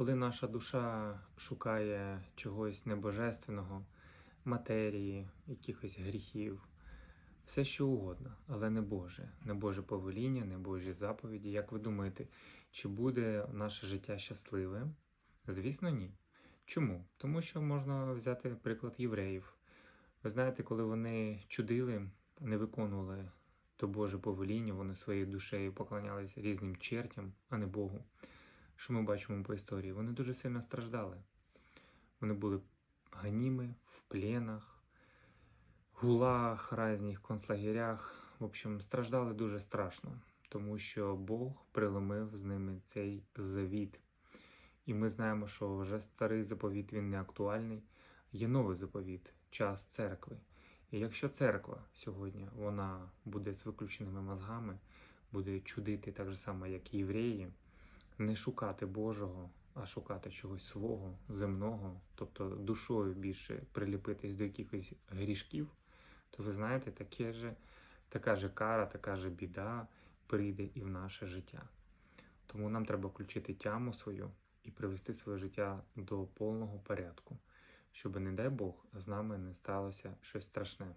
Коли наша душа шукає чогось небожественного, матерії, якихось гріхів, все що угодно, але не Боже, не Боже повеління, не Божі заповіді. Як ви думаєте, чи буде наше життя щасливим? Звісно, ні. Чому? Тому що можна взяти приклад євреїв. Ви знаєте, коли вони чудили, не виконували то Боже повеління, вони своєю душею поклонялися різним чертям, а не Богу. Що ми бачимо по історії? Вони дуже сильно страждали. Вони були ганіми в пленах, гулах, різних концлагерях. В общем, страждали дуже страшно, тому що Бог приломив з ними цей завіт. І ми знаємо, що вже старий заповіт він не актуальний, є новий заповіт, час церкви. І якщо церква сьогодні вона буде з виключеними мозгами, буде чудити так же само, як і євреї, не шукати Божого, а шукати чогось свого, земного, тобто душою більше приліпитись до якихось грішків, то ви знаєте, таке же, така же кара, така же біда прийде і в наше життя. Тому нам треба включити тяму свою і привести своє життя до повного порядку, щоб, не дай Бог, з нами не сталося щось страшне.